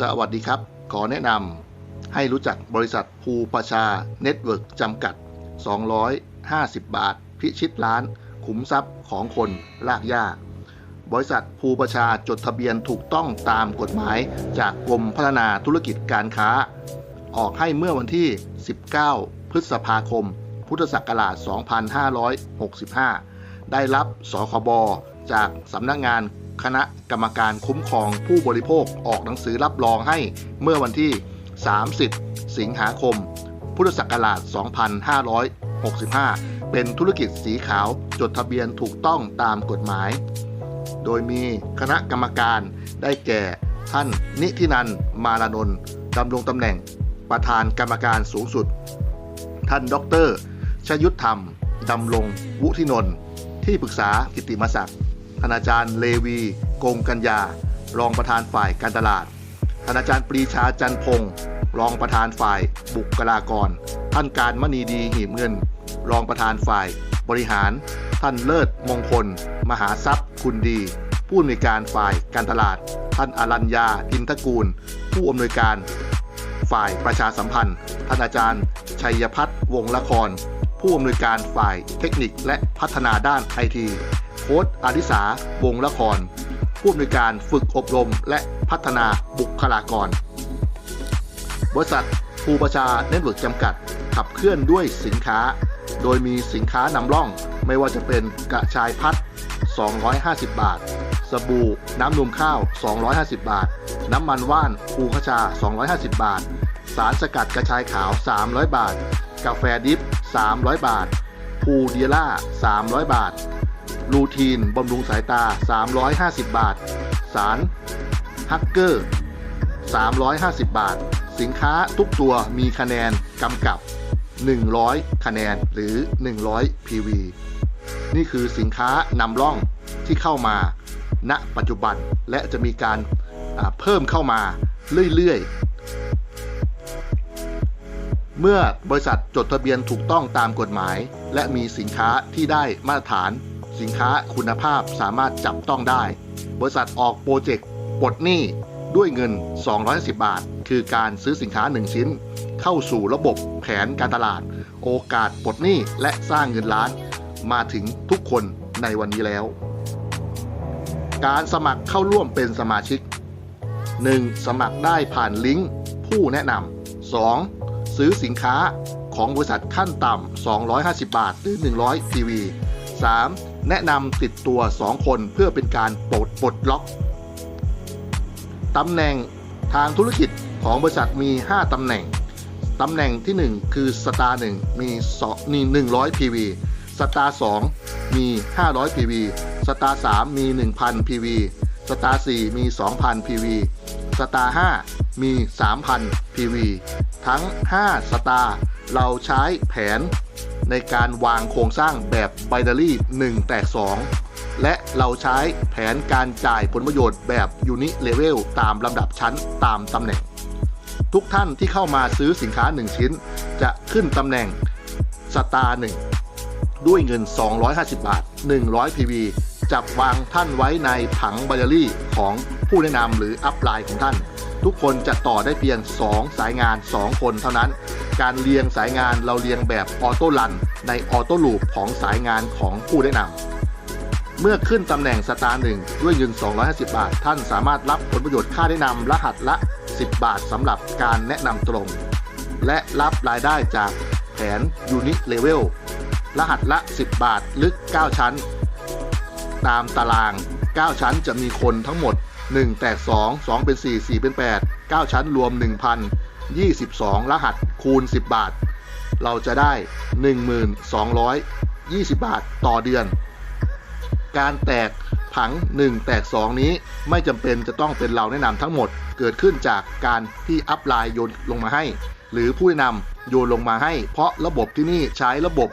สวัสดีครับ ขอแนะนำให้รู้จักบริษัทภูประชาเน็ตเวิร์กจำกัด 250 บาท พิชิตล้าน ขุมทรัพย์ของคนลากย่าบริษัทภูประชาจดทะเบียนถูกต้องตามกฎหมายจากกรมพัฒนาธุรกิจการค้า ออกให้เมื่อวันที่ 19 พฤษภาคม พุทธศักราช 2565 ได้รับสคบจากสำนักงาน คณะกรรมการคุ้มครองผู้บริโภคออกหนังสือรับรองให้เมื่อวันที่ 30 สิงหาคม พุทธศักราช 2565 เป็นธุรกิจสีขาวจดทะเบียนถูกต้องตามกฎหมาย โดยมีคณะกรรมการได้แก่ท่านนิธินันมารานนท์ดำรงตำแหน่งประธานกรรมการสูงสุด ท่านดรชยุทธธรรม ดำรงวุฒินนท์ที่ปรึกษากิตติมศักดิ์ ท่านอาจารย์เลวีกงกัญญา รองประธานฝ่ายการตลาดท่านอาจารย์ปรีชาจันพงศ์รองประธานฝ่ายบุคลากร ท่านการมณีดีหีบเงิน รองประธานฝ่ายบริหาร ท่านเลิศมงคล มหาทรัพย์คุณดี ผู้อำนวยการฝ่ายการตลาด ท่านอรัญญาอินทกูล ผู้อำนวยการ ฝ่ายประชาสัมพันธ์ ท่านอาจารย์ ชัยพัฒน์วงละคร ผู้อำนวยการฝ่ายเทคนิคและพัฒนาด้านไอที ค้ดอาริสาวงละคร ผู้อำนวยการฝึกอบรมและพัฒนาบุคลากร บริษัทภูประชาเน็ตเวิร์กจำกัด ขับเคลื่อนด้วยสินค้า โดยมีสินค้านำร่อง ไม่ว่าจะเป็นกระชายพัด 250 บาท สบู่น้ำนมข้าว 250 บาท น้ำมันว่านภูขชา 250 บาท สารสกัดกระชายขาว 300 บาท กาแฟดิฟ 300 บาทพูเดียล่า 300 บาท ลูทีน บำรุงสายตา 350 บาท สาร ฮักเกอร์ 350 บาท สินค้าทุกตัวมีคะแนนกำกับ 100 คะแนนหรือ 100 PV นี่คือสินค้านำร่องที่เข้ามา ณ ปัจจุบันและจะมีการเพิ่มเข้ามาเรื่อยๆเมื่อบริษัทจดทะเบียนถูกต้องตามกฎหมาย และมีสินค้าที่ได้มาตรฐาน สินค้าคุณภาพสามารถจับต้องได้ บริษัทออกโปรเจกต์ปลดหนี้ด้วยเงิน 210 บาท คือการซื้อสินค้า 1 ชิ้น เข้าสู่ระบบแผนการตลาด โอกาสปลดหนี้และสร้างเงินล้าน มาถึงทุกคนในวันนี้แล้ว การสมัครเข้าร่วมเป็นสมาชิก 1. สมัครได้ผ่านลิงก์ผู้แนะนำ 2. ซื้อสินค้าของบริษัทขั้นต่ำ 250 บาท หรือ 100 PV 3. แนะนำติดตัว 2 คนเพื่อเป็นการปลดปลดล็อกตำแหน่งทางธุรกิจของบริษัทมี 5 ตำแหน่ง ตำแหน่งที่ 1 คือสตาร์1มี2มี100 PV สตาร์2มี 500 PV สตาร์3มี 1,000 PV สตาร์4มี 2,000 PV สตาร์5มี 3,000 PV ทั้ง 5 สตาร์เราใช้แผน ในการวางโครงสร้างแบบไบนารี1แตก 2 และเราใช้แผนการจ่ายผลประโยชน์แบบยูนิเลเวลตามลำดับชั้นตามตำแหน่ง ทุกท่านที่เข้ามาซื้อสินค้า 1 ชิ้น จะขึ้นตำแหน่งสตาร์1ด้วยเงิน 250 บาท 100 PV จับวางท่านไว้ในผังไบนารีของผู้แนะนำหรืออัพไลน์ของท่าน ทุกคนจะต่อได้เพียง 2 สายงาน 2 คนเท่านั้น การเรียงสายงานเราเรียงแบบออโต้รันในออโต้ลูปของสายงานของผู้แนะนำเมื่อขึ้นตำแหน่งสตาร์หนึ่งด้วยเงิน 250 บาท ท่านสามารถรับผลประโยชน์ค่าแนะนำรหัสละ 10 บาทสำหรับการแนะนำตรง และรับรายได้จากแผนยูนิเลเวลรหัสละ 10 บาทลึก 9 ชั้น ตามตาราง 9 ชั้นจะมีคนทั้งหมด 1 แตก 2 2 เป็น 4 4 เป็น 8 9 ชั้นรวม 1,000 22 รหัสคูณ 10 บาท เราจะได้ 1,220 บาทต่อเดือน การแตกผัง 1 แตก 2 นี้ไม่จำเป็นจะต้องเป็นเราแนะนำทั้งหมด เกิดขึ้นจากการที่อัพไลน์โยนลงมาให้ หรือผู้แนะนำโยนลงมาให้ เพราะระบบที่นี่ใช้ระบบ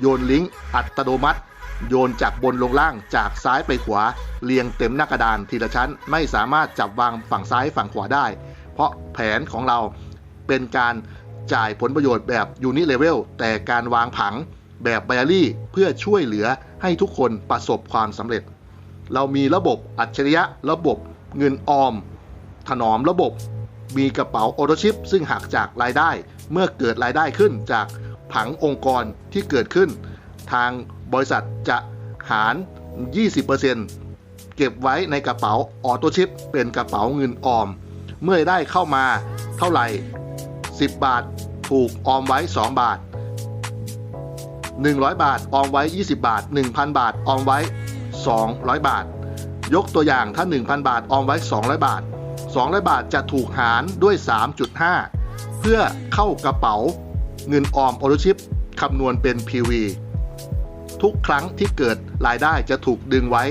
โยนลิงก์อัตโนมัติ โยนจากบนลงล่างจากซ้ายไปขวา เรียงเต็มหน้ากระดานทีละชั้น ไม่สามารถจับวางฝั่งซ้ายฝั่งขวาได้ เพราะแผนของเรา เป็นการจ่ายผลประโยชน์แบบยูนิเลเวลแต่การวางผังแบบไบอารี่เพื่อช่วยเหลือให้ทุกคนประสบความสำเร็จ เรามีระบบอัจฉริยะ ระบบเงินออม ถนอมระบบ มีกระเป๋าออโตชิป ซึ่งหักจากรายได้ เมื่อเกิดรายได้ขึ้นจากผังองค์กรที่เกิดขึ้น ทางบริษัทจะหาร 20%เก็บไว้ในกระเป๋าออโตชิป เป็นกระเป๋าเงินออม เมื่อได้เข้ามาเท่าไหร่ 10 บาทถูกออมไว้ 2 บาท 100 บาท ออมไว้ 20 บาท 1,000 บาท ออมไว้ 200 บาท ยกตัวอย่างถ้า 1,000 บาท ออมไว้ 200 บาท 200 บาทจะถูกหารด้วย 3.5 เพื่อเข้ากระเป๋า เงินออมออโตชิปคำนวณเป็น PV ทุกครั้งที่เกิดรายได้จะถูกดึงไว้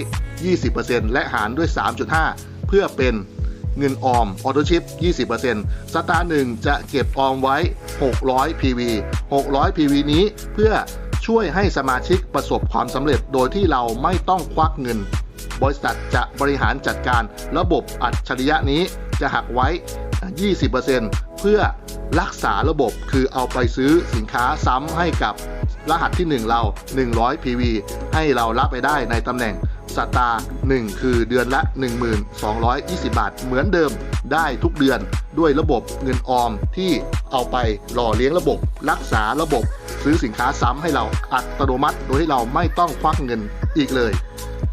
20%และหารด้วย 3.5 เพื่อเป็น เงินออมออโตชิป 20%สตาร์หนึ่งจะเก็บออมไว้ 600 PV 600 PV นี้เพื่อช่วยให้สมาชิกประสบความสำเร็จโดยที่เราไม่ต้องควักเงิน บริษัทจะบริหารจัดการระบบอัจฉริยะนี้จะหักไว้ 20%เพื่อรักษาระบบคือเอาไปซื้อสินค้าซ้ำให้กับรหัสที่ 1 เรา 100 PV ให้เรารับไปได้ในตำแหน่ง สตาร์1คือเดือนละ 1220 บาท เหมือนเดิมได้ทุกเดือนด้วยระบบเงินออมที่เอาไปหล่อเลี้ยงระบบ รักษาระบบ ซื้อสินค้าซ้ำให้เราอัตโนมัติ โดยที่เราไม่ต้องควักเงินอีกเลย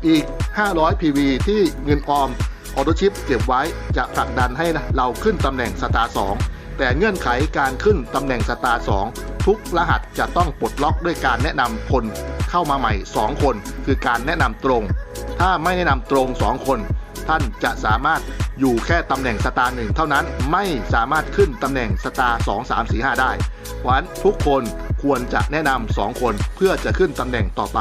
อีก 500 PV ที่เงินออมออโตชิปเก็บไว้จะผลักดันให้เราขึ้นตำแหน่งสตาร์2แต่เงื่อนไขการขึ้นตำแหน่งสตาร์2ทุกรหัสจะต้องปลดล็อกด้วยการแนะนำคน เข้ามาใหม่ 2 คน คือการแนะนำตรง ถ้าไม่แนะนำตรง 2 คน ท่านจะสามารถอยู่แค่ตำแหน่งสตาร์หนึ่งเท่านั้นไม่สามารถขึ้นตำแหน่งสตาร์2 3 4 5ได้เพราะฉะนั้นทุกคนควรจะแนะนำ2คนเพื่อจะขึ้นตำแหน่งต่อไป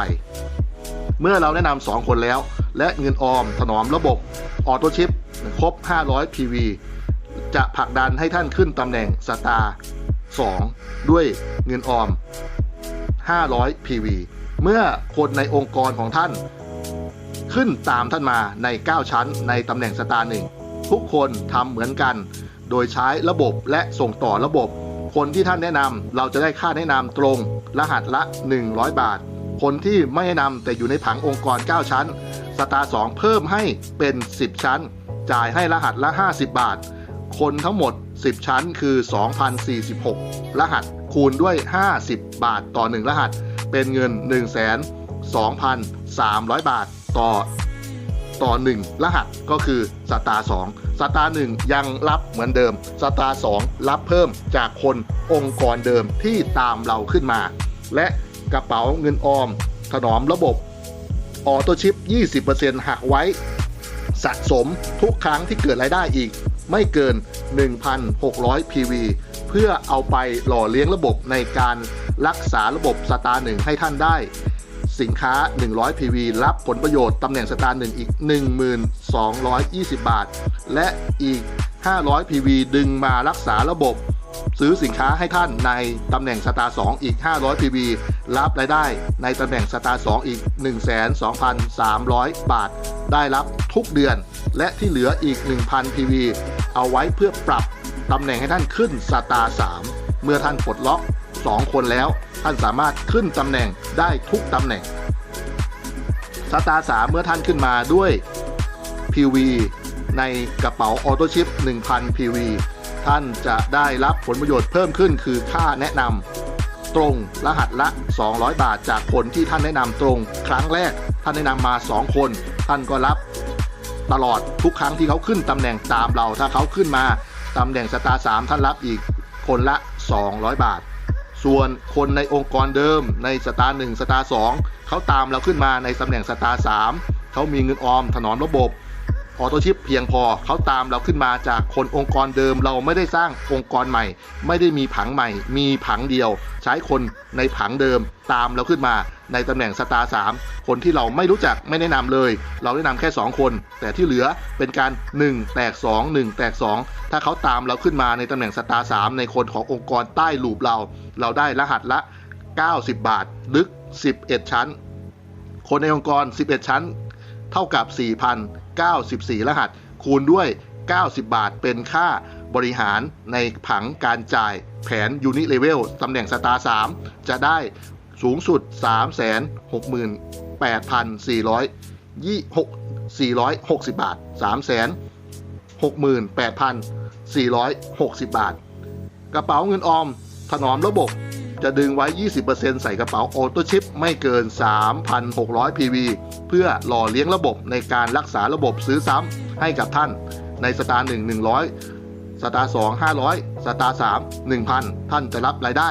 เมื่อเราแนะนำ2คนแล้ว และเงินออมถนอมระบบออโต้ชิปครบ 500 PV จะผลักดันให้ท่านขึ้นตำแหน่งสตาร์2ด้วยเงินออม 500 PV เมื่อคนในองค์กรของท่าน ขึ้นตามท่านมาใน 9 ชั้นในตำแหน่งสตาร์หนึ่งทุกคนทำเหมือนกัน โดยใช้ระบบและส่งต่อระบบ คนที่ท่านแนะนำเราจะได้ค่าแนะนำตรงรหัสละ 100 บาท คนที่ไม่แนะนำแต่อยู่ในผังองค์กร 9 ชั้น สตาร์2เพิ่มให้เป็น 10 ชั้น จ่ายให้รหัสละ 50 บาท คนทั้งหมด 10 ชั้นคือ 2,046 รหัสคูณด้วย 50 บาทต่อ 1 รหัส เป็นเงิน1 2 3 0 0 บาทต่อต่อ 1 รหัสก็คือสตาร์2สตาร์1ยังรับเหมือนเดิมสตาร์2รับเพิ่มจากคนองค์กรเดิมที่ตามเราขึ้นมา และกระเป๋าเงินออม ถนอมระบบออโตชิป 20%หักไว้ สะสมทุกครั้งที่เกิดรายได้อีก ไม่เกิน 1,600 PV เพื่อเอาไปหล่อเลี้ยงระบบในการ รักษาระบบสตาร์หนึ่งให้ท่านได้ สินค้า 100 PV รับผลประโยชน์ตำแหน่งสตาร์หนึ่งอีก 1220 บาท และอีก 500 PV ดึงมารักษาระบบซื้อสินค้าให้ท่านในตำแหน่งสตาร์2อีก 500 PV รับรายได้ในตำแหน่งสตาร์2อีก 12,300 บาท ได้รับทุกเดือน และที่เหลืออีก 1,000 PV เอาไว้เพื่อปรับตำแหน่งให้ท่านขึ้นสตาร์3เมื่อท่านปลดล็อก 2 คนแล้ว ท่านสามารถขึ้นตำแหน่งได้ทุกตำแหน่งสตาร์3เมื่อท่านขึ้นมาด้วย PV ในกระเป๋าออโต้ชิป 1,000 PV ท่านจะได้รับผลประโยชน์เพิ่มขึ้นคือค่าแนะนำตรงรหัสละ 200 บาทจากคนที่ท่านแนะนำตรง ครั้งแรกท่านแนะนำมา 2 คน ท่านก็รับตลอดทุกครั้งที่เขาขึ้นตำแหน่งตามเราถ้าเขาขึ้นมาตำแหน่งสตาร์3ท่านรับอีกคนละ 200 บาท ส่วนคนในองค์กรเดิมในสตาร์1สตาร์2เขาตามเราขึ้นมาในตำแหน่งสตาร์3เขามีเงินออมถนอมระบบออโตชิปเพียงพอเขาตามเราขึ้นมาจากคนองค์กรเดิมเราไม่ได้สร้างองค์กรใหม่ ไม่ได้มีผังใหม่ มีผังเดียว ใช้คนในผังเดิมตามเราขึ้นมา ในตำแหน่งสตาร์สามคนที่เราไม่รู้จักไม่แนะนำเลย เราแนะนำแค่ 2 คน แต่ที่เหลือเป็นการ 1 แตก 2 1 แตก 2 ถ้าเขาตามเราขึ้นมาในตำแหน่งสตาร์สามในคนขององค์กรใต้ลูปเรา เราได้รหัสละ 90 บาท ลึก 11 ชั้น คนในองค์กร 11 ชั้น เท่ากับ 4,094 รหัส คูณด้วย 90 บาทเป็นค่าบริหารในผังการจ่ายแผนยูนิเลเวลตำแหน่งสตาร์3จะได้ สูงสุด 3 6 8 4 6 460 บาท 368,460 460 บาท กระเป๋าเงินออม ถนอมระบบจะดึงไว้ 20%ใส่กระเป๋าออโต้ชิปไม่เกิน 3,600 PV เพื่อหล่อเลี้ยงระบบในการรักษาระบบซื้อซ้ำให้กับท่าน ในสตาร์1 100 สตาร์2 500 สตาร์3 1,000 ท่านจะรับรายได้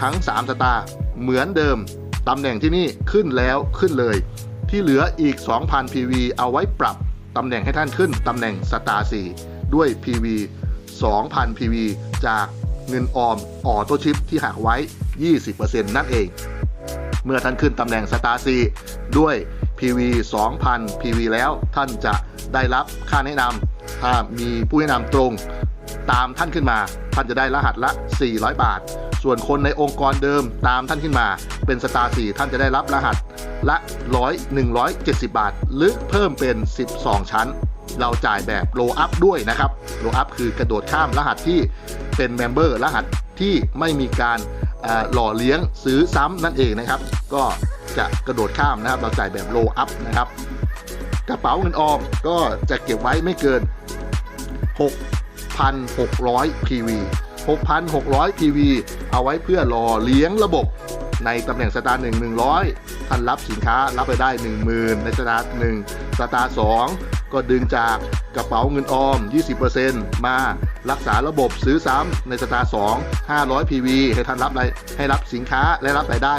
ทั้ง 3 สตาร์ เหมือนเดิม ตำแหน่งที่นี่ขึ้นแล้วขึ้นเลย ที่เหลืออีก 2,000 PV เอาไว้ปรับ ตำแหน่งให้ท่านขึ้นตำแหน่งสตาร์4ด้วย PV 2,000 PV จากเงินออมออโต้ชิปที่หักไว้ 20%นั่นเอง เมื่อท่านขึ้นตำแหน่งสตาร์ซีด้วย PV 2,000 PV แล้วท่านจะได้รับค่าแนะนำถ้ามีผู้แนะนำตรง ตามท่านขึ้นมา ท่านจะได้รหัสละ 400 บาท ส่วนคนในองค์กรเดิมตามท่านขึ้นมา เป็นสตาร์4ท่านจะได้รับรหัสละ100 170 บาท หรือเพิ่มเป็น 12 ชั้น เราจ่ายแบบโลอัพด้วยนะครับโลอัพคือกระโดดข้ามรหัสที่เป็นเมมเบอร์รหัสที่ไม่มีการหล่อเลี้ยงซื้อซ้ำนั่นเองนะครับ ก็จะกระโดดข้ามนะครับ เราจ่ายแบบโลอัพนะครับ กระเป๋าเงินออมก็จะเก็บไว้ไม่เกิน 6 6,600 PV 6,600 PV เอาไว้เพื่อรอเลี้ยงระบบในตำแหน่งสตาร์1 100ท่านรับสินค้ารับไปได้ 10,000 ในสตาร์1สตาร์2ก็ดึงจากกระเป๋าเงินออม 20%มารักษาระบบซื้อซ้ำในสตาร์2 500 PV ให้ท่านรับรายให้รับสินค้าและรับรายได้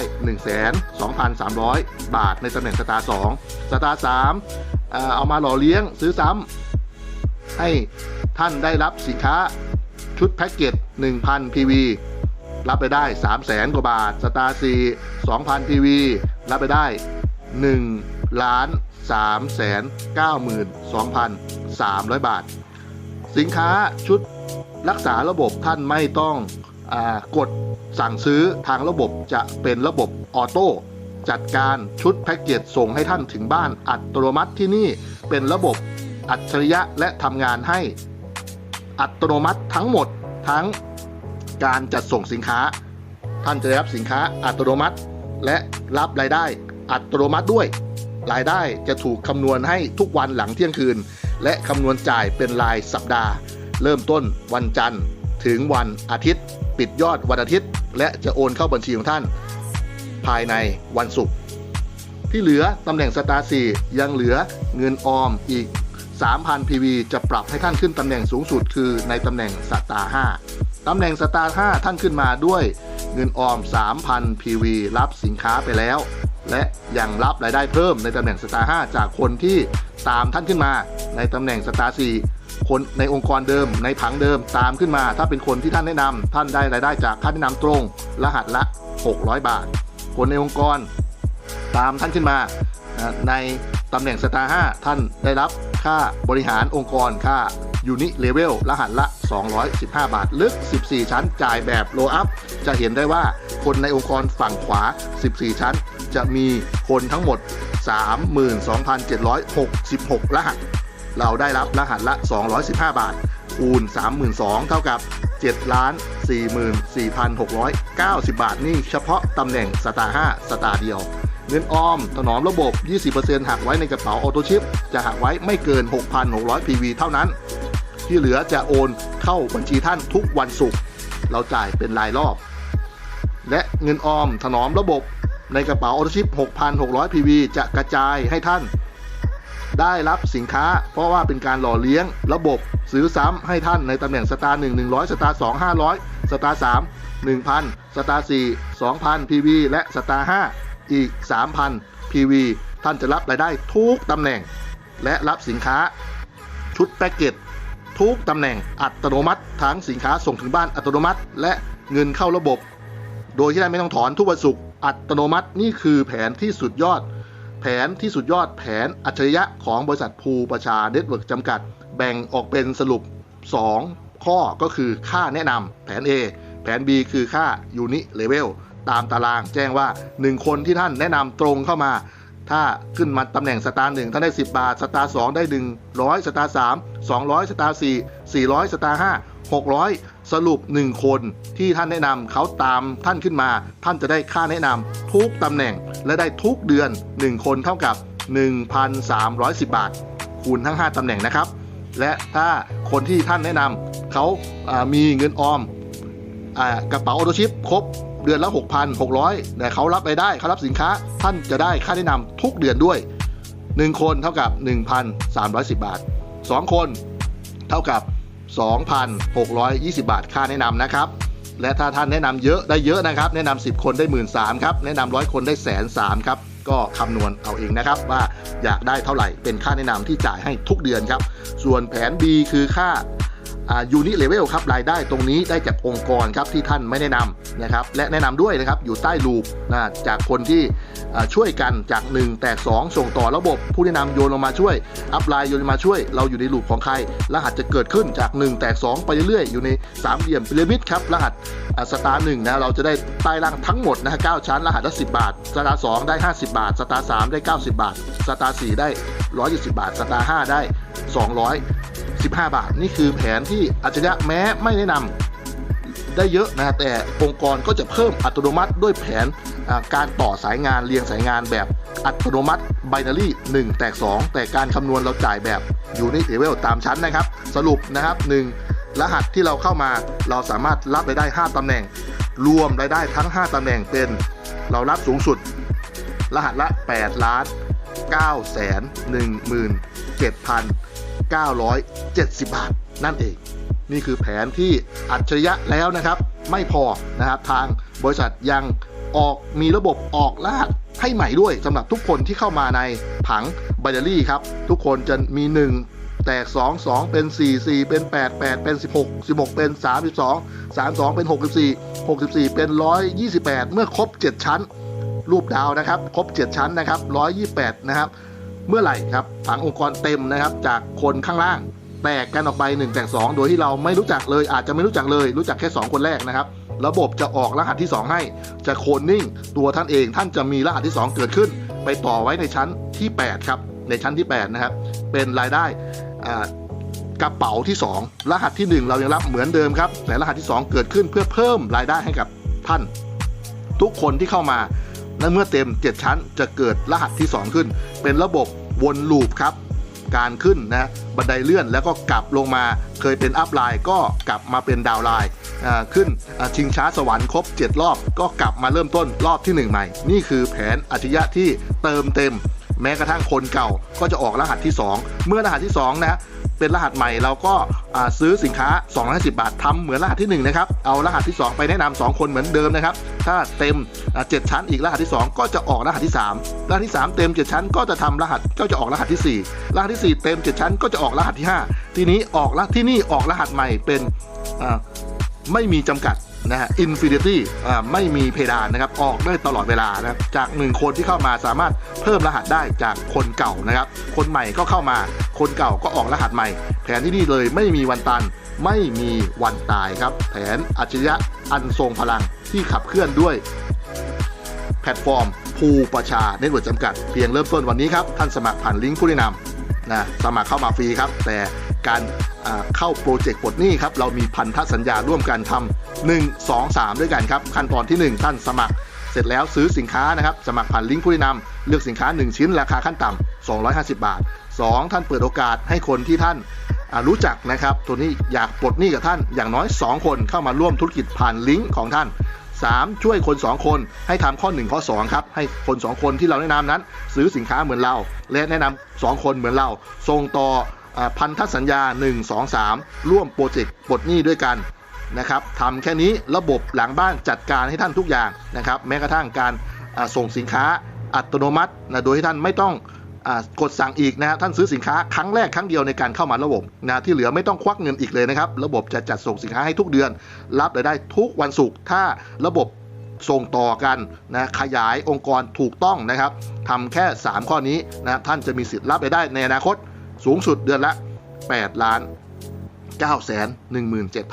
1,2,300 บาทในตำแหน่งสตาร์2สตาร์3เอ่อเอามาหล่อเลี้ยงซื้อซ้ำให้ ท่านได้รับสินค้าชุดแพ็กเกจ 1,000 PV รับไปได้ 3 0 0แสนกว่าบาท สตาร์4 2,000 PV รับไปได้ 1 ล้าน3แสน92,300 บาท สินค้าชุดรักษาระบบท่านไม่ต้องอกดสั่งซื้อทางระบบจะเป็นระบบออโต้จัดการชุดแพ็กเกจส่งให้ท่านถึงบ้านอัตโนมัติที่นี่เป็นระบบอัจฉริยะและทำงานให้ อัตโนมัติทั้งหมดทั้งการจัดส่งสินค้า ท่านจะได้รับสินค้าอัตโนมัติ และรับรายได้อัตโนมัติด้วย รายได้จะถูกคำนวณให้ทุกวันหลังเที่ยงคืน และคำนวณจ่ายเป็นรายสัปดาห์ เริ่มต้นวันจันทร์ ถึงวันอาทิตย์ ปิดยอดวันอาทิตย์ และจะโอนเข้าบัญชีของท่าน ภายในวันศุกร์ที่เหลือตำแหน่งสตาร์4ยังเหลือเงินออมอีก 3,000 PV จะปรับให้ท่านขึ้นตำแหน่งสูงสุดคือในตำแหน่งสตาร์5ตำแหน่งสตาร์5ท่านขึ้นมาด้วยเงินออม 3,000 PV รับสินค้าไปแล้ว และยังรับรายได้เพิ่มในตำแหน่งสตาร์5จากคนที่ตามท่านขึ้นมาในตำแหน่งสตาร์4คนในองค์กรเดิมในผังเดิมตามขึ้นมา ถ้าเป็นคนที่ท่านแนะนำท่านได้รายได้จากค่าแนะนำตรง รหัสละ 600 บาท คนในองค์กรตามท่านขึ้นมาในตำแหน่งสตาร์5ท่านได้รับ ค่าบริหารองค์กรค่ายูนิเลเวลรหัสละ 215 บาท ลึก 14 ชั้นจ่ายแบบโลอัพ จะเห็นได้ว่าคนในองค์กรฝั่งขวา 14 ชั้น จะมีคนทั้งหมด 32,766 รหัส เราได้รับรหัสละ 215 บาท คูณ 32,000 เท่ากับ 7 ล้าน 44,690 บาท นี่เฉพาะตำแหน่งสตาร์5สตาร์เดียว เงินออม ถนอมระบบ 20%หักไว้ในกระเป๋าออโตชิป จะหักไว้ไม่เกิน 6,600 PV เท่านั้น ที่เหลือจะโอนเข้าบัญชีท่านทุกวันศุกร์ เราจ่ายเป็นรายรอบ และเงินออม ถนอมระบบ ในกระเป๋าออโตชิป 6,600 PV จะกระจายให้ท่าน ได้รับสินค้า เพราะว่าเป็นการหล่อเลี้ยงระบบ ซื้อซ้ำให้ท่านในตำแหน่งสตาร์1 100 สตาร์2 500 สตาร์3 1,000 สตาร์4 2,000 PV และสตาร์5 อีก 3,000 PV ท่านจะรับรายได้ทุกตำแหน่ง และรับสินค้าชุดแพ็กเกจทุกตำแหน่งอัตโนมัติทั้งสินค้าส่งถึงบ้านอัตโนมัติ และเงินเข้าระบบ โดยที่ท่านไม่ต้องถอนทุกวันศุกร์อัตโนมัตินี่คือแผนที่สุดยอด แผนที่สุดยอดแผนอัจฉริยะของบริษัทภูประชาเน็ตเวิร์กจำกัด แบ่งออกเป็นสรุป 2 ข้อก็คือค่าแนะนำแผน A แผน B คือค่ายูนิเลเวล ตามตาราง แจ้งว่า 1 คนที่ท่านแนะนำตรงเข้ามา ถ้าขึ้นมาตำแหน่งสตาร์หนึ่งท่านได้ 10 บาท สตาร์สองได้ 100 สตาร์สาม200สตาร์สี่400สตาร์ห้า600สรุป 1 คนที่ท่านแนะนำเขาตามท่านขึ้นมา ท่านจะได้ค่าแนะนำทุกตำแหน่งและได้ทุกเดือน 1 คนเท่ากับ 1,310 บาท คูณทั้ง 5ตำแหน่งนะครับ และถ้าคนที่ท่านแนะนำเขาามีเงินออมอกระเป๋าออโตชิปครบ เดือนละ 6,600 แต่เขารับรายได้เขารับสินค้า ท่านจะได้ค่าแนะนำทุกเดือนด้วย 1 คนเท่ากับ 1,310 บาท 2 คนเท่ากับ 2,620 บาท ค่าแนะนำนะครับ และถ้าท่านแนะนำเยอะได้เยอะนะครับ แนะนำ10 คนได้ 1 3ื่นครับ แนะนำร้อยคนได้แสนสามครับก็คำนวณเอาเองนะครับว่าอยากได้เท่าไหร่เป็นค่าแนะนำที่จ่ายให้ทุกเดือนครับ ส่วนแผน B คือค่า ยูนิเลเวลครับรายได้ตรงนี้ได้จากองค์กรครับที่ท่านไม่แนะนำนะครับและแนะนำด้วยนะครับอยู่ใต้ลูปนะจากคนที่ช่วยกันจาก 1 แตก2ส่งต่อระบบ ผู้แนะนำโยนลงมาช่วย อัพไลน์โยนลงมาช่วย เราอยู่ในลูปของใคร รหัสจะเกิดขึ้นจาก 1 แตก2ไปเรื่อยๆ อยู่ในสามเหลี่ยมพีระมิดครับรหัสสตาร์หนึ่งนะเราจะได้ใต้ล่างทั้งหมดนะฮะ9ชั้นรหัสละ10 บาท สตาร์สองได้ 50 บาท สตาร์สามได้ 90 บาท สตาร์สี่ได้ 120 บาท สตาร์ห้าได้ 15 บาท นี่คือแผนที่อาจจะแม้ไม่แนะนำได้เยอะนะแต่องค์กรก็จะเพิ่มอัตโนมัติด้วยแผนการต่อสายงานเรียงสายงานแบบอัตโนมัติไบนารี1แตก 2 แต่การคำนวณเราจ่ายแบบอยู่ในเลเวลตามชั้นนะครับ สรุปนะครับ 1 รหัสที่เราเข้ามาเราสามารถรับรายได้ 5ตำแหน่ง รวมรายได้ทั้ง 5ตำแหน่งเป็น เรารับสูงสุด รหัสละ 8 ล้าน9แสน1หมื่น7พัน 970 บาท นั่นเอง นี่คือแผนที่อัจฉริยะแล้วนะครับ ไม่พอนะครับทางบริษัทยังออกมีระบบออกรหัสให้ใหม่ด้วยสำหรับทุกคนที่เข้ามาในผังไบเดอรี่ครับ ทุกคนจะมี 1 แตก 2 2 เป็น 4 4 เป็น 8 8 เป็น 16 16 เป็น 32 32 เป็น 64 64 เป็น 128 เมื่อครบ 7 ชั้น รูปดาวนะครับ ครบ 7 ชั้นนะครับ 128 นะครับ เมื่อไหร่ครับผังองค์กรเต็มนะครับจากคนข้างล่าง แตกกันออกไป1แตก2โดยที่เราไม่รู้จักเลยอาจจะไม่รู้จักเลย รู้จักแค่ 2 คนแรกนะครับ ระบบจะออกรหัสที่ 2 ให้ จะโคนนิ่ง ตัวท่านเองท่านจะมีรหัสที่ 2 เกิดขึ้น ไปต่อไว้ในชั้นที่ 8 ครับ ในชั้นที่ 8 นะครับ เป็นรายได้กระเป๋าที่ 2 รหัสที่ 1 เรายังรับเหมือนเดิมครับแต่รหัสที่ 2 เกิดขึ้นเพื่อเพิ่มรายได้ให้กับท่าน ทุกคนที่เข้ามา และเมื่อเต็ม 7 ชั้นจะเกิดรหัสที่ 2 ขึ้น เป็นระบบวนลูปครับ การขึ้นนะบันไดเลื่อนแล้วก็กลับลงมาเคยเป็นอัพไลน์ก็กลับมาเป็นดาวไลน์ขึ้นชิงช้าสวรรค์ครบ 7 รอบ ก็กลับมาเริ่มต้นรอบที่ 1 ใหม่ นี่คือแผนอัจฉริยะที่เติมเต็ม แม้กระทั่งคนเก่าก็จะออกรหัสที่ 2 เมื่อรหัสที่2นะเป็นรหัสใหม่เราก็ซื้อสินค้า250 บาททำเหมือนรหัสที่ 1 นะครับ เอารหัสที่ 2 ไปแนะนำ2คนเหมือนเดิมนะครับ ถ้าเต็มเจ็ดชั้นอีกรหัสที่ 2 ก็จะออกรหัสที่ 3 รหัสที่ 3 เต็ม 7 ชั้นก็จะทำรหัสก็จะออกรหัสที่ 4 รหัสที่ 4 เต็ม 7 ชั้นก็จะออกรหัสที่ 5 ทีนี้ออกรหัสที่นี่ออกรหัสใหม่เป็นไม่มีจำกัด นะฮะอินฟินิตี้ไม่มีเพดานนะครับออกได้ตลอดเวลานะครับจาก 1 คนที่เข้ามาสามารถเพิ่มรหัสได้จากคนเก่านะครับ คนใหม่ก็เข้ามาคนเก่าก็ออกรหัสใหม่ แผนที่นี่เลยไม่มีวันตันไม่มีวันตายครับ แผนอัจฉริยะอันทรงพลังที่ขับเคลื่อนด้วย แพลตฟอร์ม ภูประชาเน็ตเวิร์กจำกัดเพียงเริ่มต้นวันนี้ครับ ท่านสมัครผ่านลิงก์ผู้แนะนำนะสมัครเข้ามาฟรีครับ แต่การเข้าโปรเจกต์ปลดหนี้ครับ เรามีพันธสัญญาร่วมกันทำ 1 2 3 ด้วยกันครับ ขั้นตอนที่ 1 ท่านสมัคร เสร็จแล้วซื้อสินค้านะครับ สมัครผ่านลิงก์ผู้แนะนำเลือกสินค้า 1 ชิ้น ราคาขั้นต่ำ250 บาท 2 ท่านเปิดโอกาสให้คนที่ท่านรู้จักนะครับตัวนี้อยากปลดหนี้กับท่านอย่างน้อย 2 คนเข้ามาร่วมธุรกิจผ่านลิงก์ของท่าน 3. ช่วยคน 2 คนให้ทำข้อ 1 ข้อ 2 ครับ ให้คน 2 คนที่เราแนะนำนั้น ซื้อสินค้าเหมือนเรา และแนะนำ2คนเหมือนเราส่งต่ออพันธสัญญา 1 2 3 ร่วมโปรเจกต์ปลดหนี้ด้วยกัน นะครับทำแค่นี้ระบบหลังบ้านจัดการให้ท่านทุกอย่างนะครับ แม้กระทั่งการส่งสินค้าอัตโนมัตินะโดยที่ท่านไม่ต้องกดสั่งอีกนะฮะท่านซื้อสินค้าครั้งแรกครั้งเดียวในการเข้ามาระบบนะที่เหลือไม่ต้องควักเงินอีกเลยนะครับ ระบบจะจัดส่งสินค้าให้ทุกเดือน รับรายได้ทุกวันศุกร์ถ้าระบบส่งต่อกันนะขยายองค์กรถูกต้องนะครับทำแค่ 3 ข้อนี้นะท่านจะมีสิทธิ์รับรายได้ในอนาคตสูงสุดเดือนละ 8 ล้าน 9 1 7 9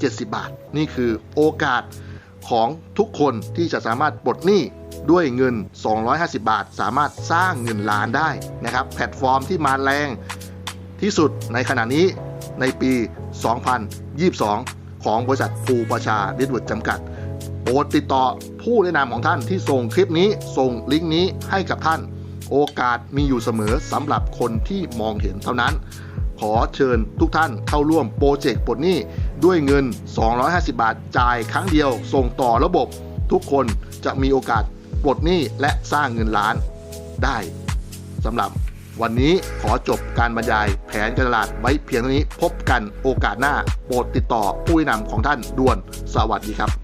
7 0 บาท นี่คือโอกาสของทุกคนที่จะสามารถปลดหนี้ด้วยเงิน 250 บาท สามารถสร้างเงินล้านได้นะครับ แพลตฟอร์มที่มาแรงที่สุดในขณะนี้ในปี 2022 ของบริษัทภูประชาเน็ตเวิร์กจำกัดโปรดติดต่อผู้แนะนำของท่านที่ส่งคลิปนี้ส่งลิงก์นี้ให้กับท่าน โอกาสมีอยู่เสมอสำหรับคนที่มองเห็นเท่านั้น ขอเชิญทุกท่านเข้าร่วมโปรเจกต์ปลดหนี้ด้วยเงิน 250 บาทจ่ายครั้งเดียว ส่งต่อระบบ ทุกคนจะมีโอกาสปลดหนี้และสร้างเงินล้านได้สำหรับวันนี้ขอจบการบรรยายแผนการตลาดไว้เพียงเท่านี้พบกันโอกาสหน้า โปรดติดต่อผู้แนะนำของท่านด่วนสวัสดีครับ